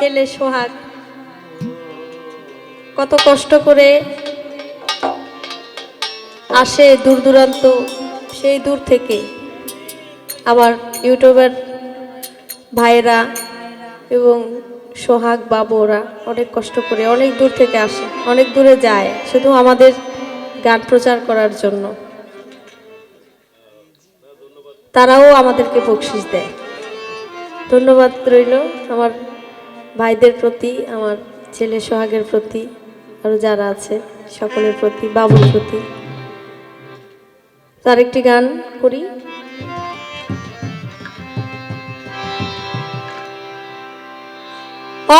ছেলে সোহাগ, কত কষ্ট করে আসে দূর দূরান্ত, সেই দূর থেকে। আবার ইউটিউবের ভাইয়েরা এবং সোহাগ বাবুরা অনেক কষ্ট করে অনেক দূর থেকে আসে, অনেক দূরে যায়, শুধু আমাদের গান প্রচার করার জন্য। তারাও আমাদেরকে বকশিস দেয়। ধন্যবাদ রইল আমার ভাইদের প্রতি, আমার ছেলে সোহাগের প্রতি আরও যারা আছে, সকলের প্রতি, বাবুর প্রতি। তার একটি গান করি।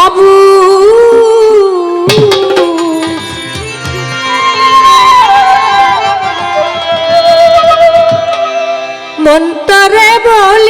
অবু মন্তরে বলি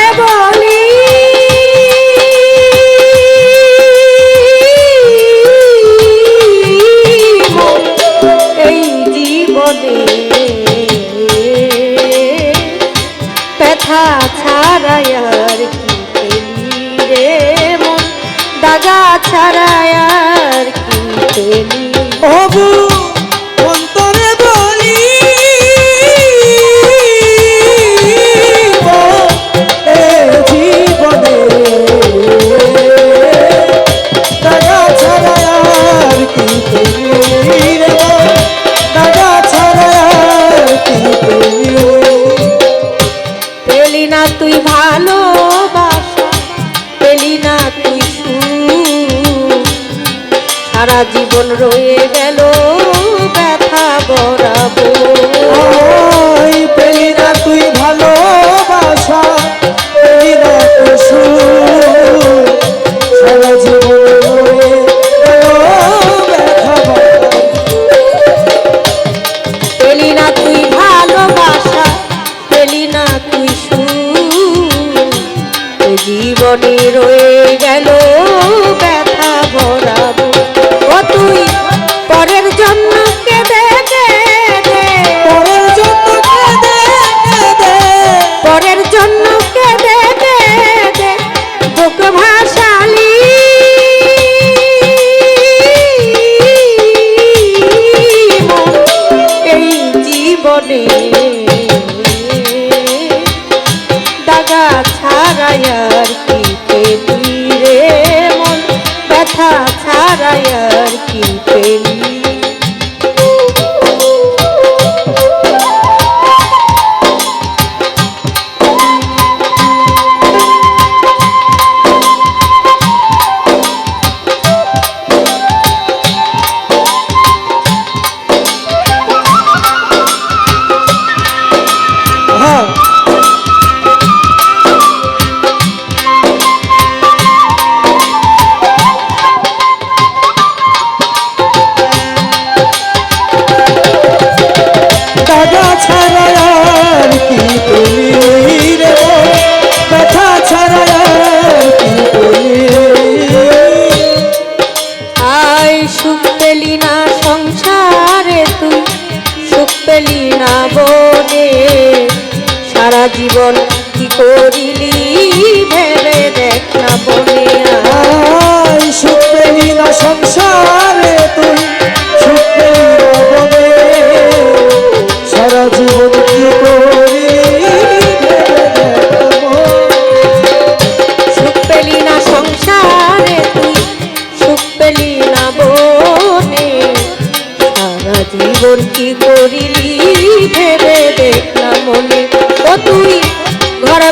দাগা আর কি পেলি? সারা জীবন রয়ে গেল ব্যথা বরাবো পেলি না তুই ভালোবাসা পেলি না সারা জীবন রয়ে গেল ব্যথা ভরা। পেলি না তুই ভালোবাসা পেলি না তুই জীবনে রয়ে গেল ব্যথা তুই পরের জন্য কেঁদে কেঁদে পরের জন্য কেঁদে কেঁদে। পরের জন্য কেঁদে কেঁদে বুক ভাসালি। এই জীবনে দাগা ছাড়াই আর কি পেলি রে মন? ব্যথা ছাড়াই আর কি পেলি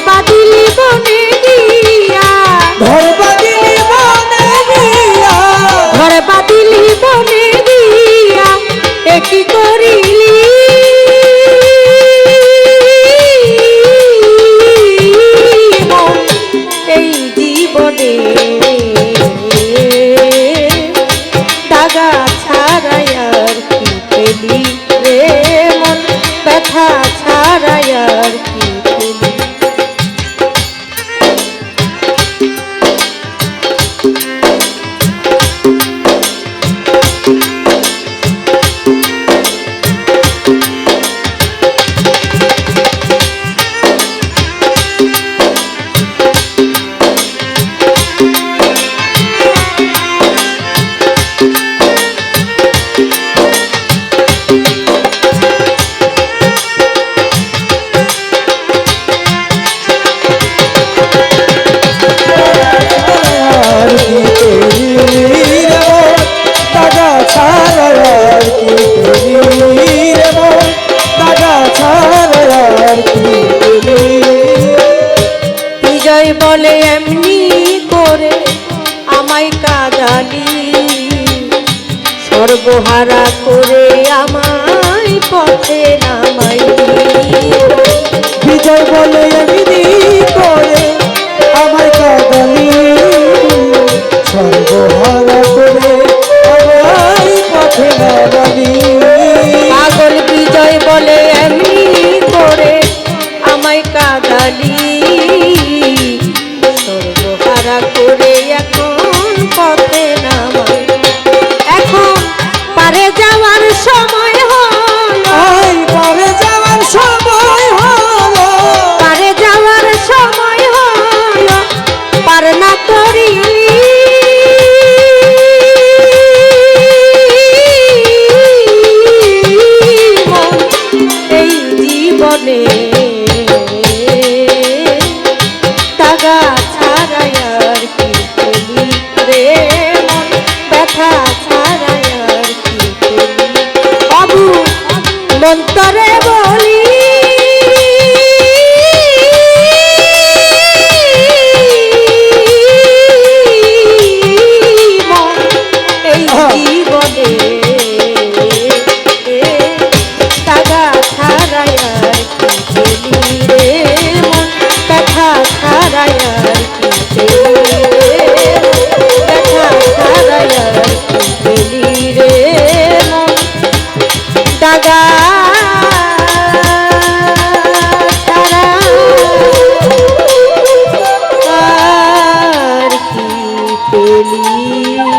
বাঁধিলি বনে গিয়া। ঘর বাদিলি বনে গিয়া। ঘর বাঁধিলি বনে গিয়া। একই করিলি? এই জীবনে। সর্বহারা করে আমায় পথে পারে যাওয়ার পেলি